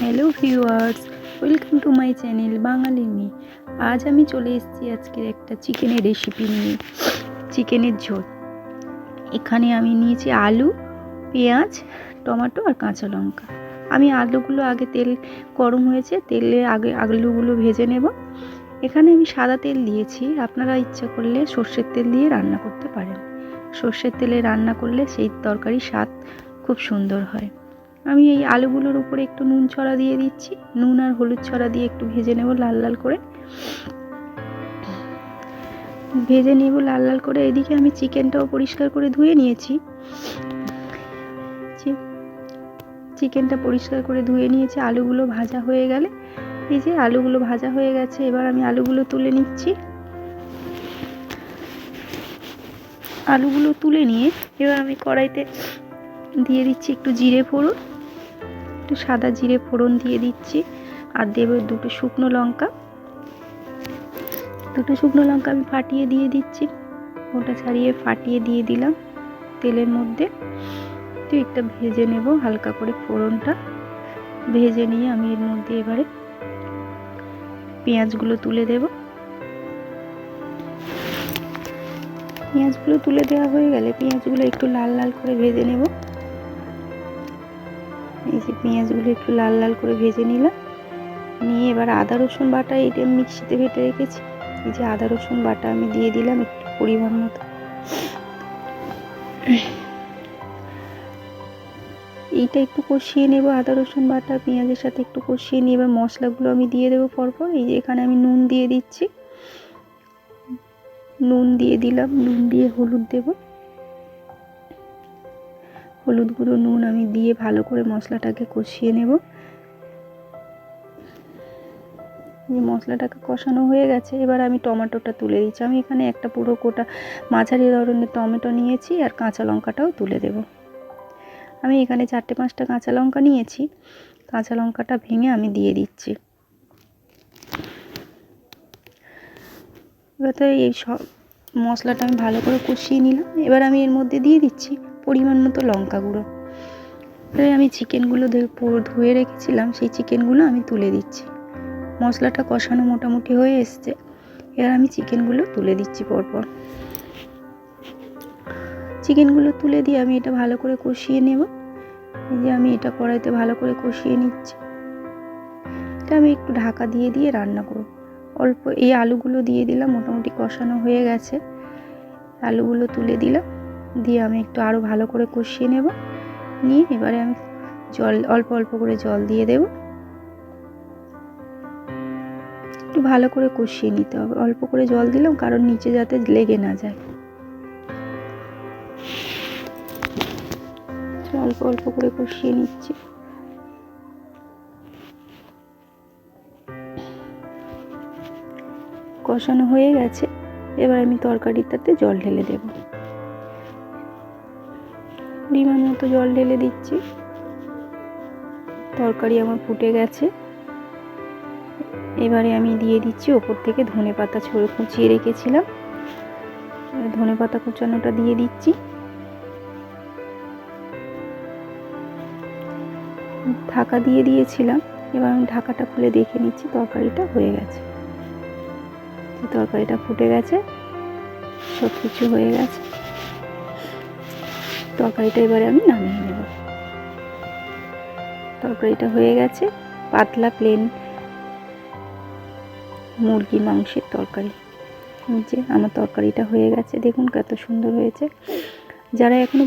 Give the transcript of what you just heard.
Hello viewers welcome to my channel Bangali me আজ আমি চলে এসেছি আজকের একটা চিকেনের রেসিপি নিয়ে। চিকেনের ঝোল। এখানে আমি নিয়েছি আলু, পেঁয়াজ, টমেটো আর কাঁচা লঙ্কা। আমি আলুগুলো আগে তেল গরম হয়েছে, তেলে আগে আলুগুলো ভেজে নেব। এখানে আমি সাদা তেল দিয়েছি। আপনারা ইচ্ছা করলে সর্ষের তেল দিয়ে রান্না করতে পারেন। সর্ষের তেলে রান্না করলে সেই তরকারি স্বাদ খুব সুন্দর হয়। আমি এই আলুগুলোর উপরে একটু নুন ছড়া দিয়ে দিচ্ছি। নুন আর হলুদ ছড়া দিয়ে একটু ভেজে নেব লাল লাল করে। ভেজে নেব লাল লাল করে। এদিকে আমি চিকেনটাও পরিষ্কার করে ধুয়ে নিয়েছি। চিকেনটা পরিষ্কার করে ধুয়ে নিয়েছি। আলুগুলো ভাজা হয়ে গেলে এই যে আলুগুলো ভাজা হয়ে গেছে, এবার আমি আলুগুলো তুলে নিচ্ছি। আলুগুলো তুলে নিয়ে এবার আমি কড়াইতে দিয়ে দিচ্ছি একটু জিরে ফোড়ন। একটু সাদা জিরে ফোড়ন দিয়ে দিচ্ছি আর দেবো দুটো শুকনো লঙ্কা। দুটো শুকনো লঙ্কা আমি ফাটিয়ে দিয়ে দিচ্ছি। ওটা ছাড়িয়ে ফাটিয়ে দিয়ে দিলাম তেলের মধ্যে। তো একটা ভেজে নেব, হালকা করে ফোড়নটা। ভেজে নিয়ে আমি এর মধ্যে এবারে পেঁয়াজগুলো তুলে দেব। পেঁয়াজগুলো তুলে দেওয়া হয়ে গেলে পেঁয়াজগুলো একটু লাল লাল করে ভেজে নেব। এই যে পেঁয়াজগুলো একটু লাল লাল করে ভেজে নিলাম। নিয়ে এবার আদা, রসুন বাটা এটা মিক্সিতে বেটে রেখেছি। এই যে আদা, রসুন বাটা আমি দিয়ে দিলাম একটু পরিমাণ মতো। এইটা একটু কষিয়ে নেব, আদা, রসুন বাটা, পেঁয়াজের সাথে একটু কষিয়ে নিয়ে এবার মশলাগুলো আমি দিয়ে দেবো পরপর। এই যে এখানে আমি নুন দিয়ে দিচ্ছি। নুন দিয়ে দিলাম, নুন দিয়ে হলুদ দেবো। হলুদ গুঁড়ো, নুন আমি দিয়ে ভালো করে মশলাটাকে কষিয়ে নেব। যে মশলাটাকে কষানো হয়ে গেছে, এবার আমি টমেটোটা তুলে দিচ্ছি। আমি এখানে একটা পুরো কোটা মাঝারি ধরনের টমেটো নিয়েছি আর কাঁচা লঙ্কাটাও তুলে দেব। আমি এখানে চারটে পাঁচটা কাঁচা লঙ্কা নিয়েছি, কাঁচা লঙ্কাটা ভেঙে আমি দিয়ে দিচ্ছি। এবার তো এই সব মশলাটা আমি ভালো করে কষিয়ে নিলাম। এবার আমি এর মধ্যে দিয়ে দিচ্ছি পরিমাণ মতো লঙ্কা গুঁড়ো। এবারে আমি চিকেনগুলো ধুয়ে রেখেছিলাম, সেই চিকেনগুলো আমি তুলে দিচ্ছি। মশলাটা কষানো মোটামুটি হয়ে এসছে। এবার আমি চিকেনগুলো তুলে দিচ্ছি পরপর। চিকেনগুলো তুলে দিয়ে আমি এটা ভালো করে কষিয়ে নেব। এই যে আমি এটা কড়াইতে ভালো করে কষিয়ে নিচ্ছি। এটা আমি একটু ঢাকা দিয়ে দিয়ে রান্না করব। অল্প এই আলুগুলো দিয়ে দিলাম, মোটামুটি কষানো হয়ে গেছে। আলুগুলো তুলে দিলাম। দিয়ে আমি একটু আরও ভালো করে কষিয়ে নেব। নিয়ে এবারে আমি জল, অল্প অল্প করে জল দিয়ে দেব। একটু ভালো করে কষিয়ে নিতে হবে। অল্প করে জল দিলাম, কারণ নিচে যাতে লেগে না যায়। অল্প অল্প করে কষিয়ে নিচ্ছি। কষানো হয়ে গেছে। এবার আমি তরকারিটাতে জল ঢেলে দেব। পরিমাণ মতো জল ঢেলে দিচ্ছি। তরকারি আমার ফুটে গেছে। এবারে আমি দিয়ে দিচ্ছি ওপর থেকে ধনে পাতা ছড়ে কুচিয়ে রেখেছিলাম। ধনে পাতা কুচানোটা দিয়ে দিচ্ছি। ঢাকা দিয়ে দিয়েছিলাম। এবার আমি ঢাকাটা খুলে দেখে নিচ্ছি তরকারিটা হয়ে গেছে। তরকারিটা ফুটে গেছে সব কিছু হয়ে গেছে। তরকারিটা এবারে আমি নামিয়ে নেব। তরকারিটা হয়ে গেছে, পাতলা প্লেন মুরগি মাংসের তরকারি। যে আমার তরকারিটা হয়ে গেছে, দেখুন কত সুন্দর হয়েছে। যারা এখনও